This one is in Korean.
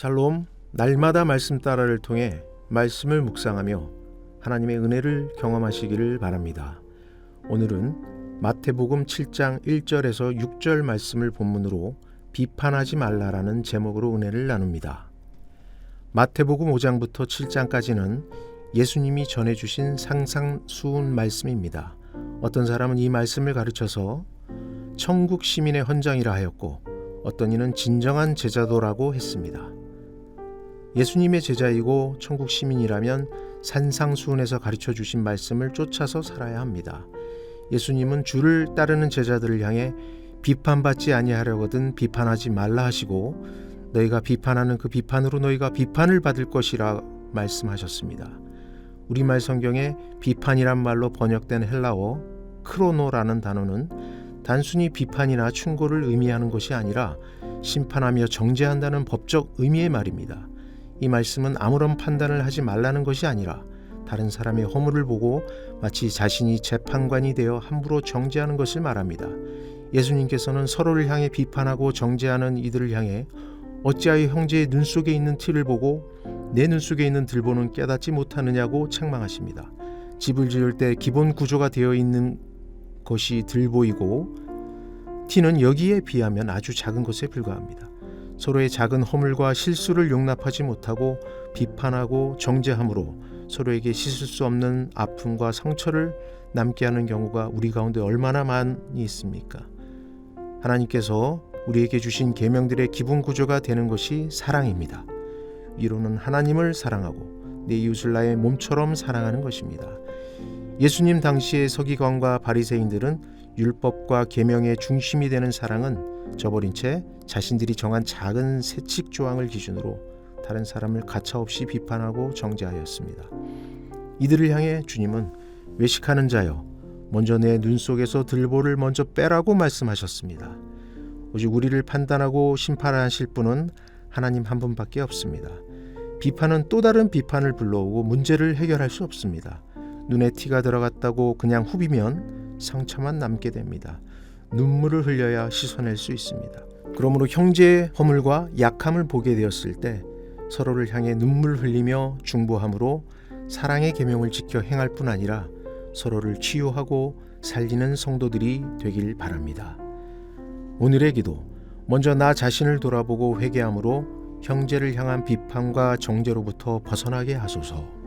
샬롬 날마다 말씀 따라를 통해 말씀을 묵상하며 하나님의 은혜를 경험하시기를 바랍니다. 오늘은 마태복음 7장 1절에서 6절 말씀을 본문으로 비판하지 말라라는 제목으로 은혜를 나눕니다. 마태복음 5장부터 7장까지는 예수님이 전해 주신 상상수훈 말씀입니다. 어떤 사람은 이 말씀을 가르쳐서 천국 시민의 헌장이라 하였고 어떤 이는 진정한 제자도라고 했습니다. 예수님의 제자이고 천국 시민이라면 산상수훈에서 가르쳐 주신 말씀을 쫓아서 살아야 합니다. 예수님은 주를 따르는 제자들을 향해 비판받지 아니하려거든 비판하지 말라 하시고 너희가 비판하는 그 비판으로 너희가 비판을 받을 것이라 말씀하셨습니다. 우리말 성경에 비판이란 말로 번역된 헬라어 크로노라는 단어는 단순히 비판이나 충고를 의미하는 것이 아니라 심판하며 정죄한다는 법적 의미의 말입니다. 이 말씀은 아무런 판단을 하지 말라는 것이 아니라 다른 사람의 허물을 보고 마치 자신이 재판관이 되어 함부로 정죄하는 것을 말합니다. 예수님께서는 서로를 향해 비판하고 정죄하는 이들을 향해 어찌하여 형제의 눈 속에 있는 티를 보고 내 눈 속에 있는 들보는 깨닫지 못하느냐고 책망하십니다. 집을 지을 때 기본 구조가 되어 있는 것이 들보이고 티는 여기에 비하면 아주 작은 것에 불과합니다. 서로의 작은 허물과 실수를 용납하지 못하고 비판하고 정죄함으로 서로에게 씻을 수 없는 아픔과 상처를 남게 하는 경우가 우리 가운데 얼마나 많이 있습니까? 하나님께서 우리에게 주신 계명들의 기본 구조가 되는 것이 사랑입니다. 위로는 하나님을 사랑하고 내 이웃을 나의 몸처럼 사랑하는 것입니다. 예수님 당시의 서기관과 바리새인들은 율법과 계명의 중심이 되는 사랑은 저버린 채 자신들이 정한 작은 세칙 조항을 기준으로 다른 사람을 가차없이 비판하고 정죄하였습니다. 이들을 향해 주님은 외식하는 자여 먼저 내 눈 속에서 들보를 먼저 빼라고 말씀하셨습니다. 오직 우리를 판단하고 심판하실 분은 하나님 한 분밖에 없습니다. 비판은 또 다른 비판을 불러오고 문제를 해결할 수 없습니다. 눈에 티가 들어갔다고 그냥 후비면 상처만 남게 됩니다. 눈물을 흘려야 씻어낼 수 있습니다. 그러므로 형제의 허물과 약함을 보게 되었을 때 서로를 향해 눈물 흘리며 중보함으로 사랑의 계명을 지켜 행할 뿐 아니라 서로를 치유하고 살리는 성도들이 되길 바랍니다. 오늘의 기도 먼저 나 자신을 돌아보고 회개함으로 형제를 향한 비판과 정죄로부터 벗어나게 하소서.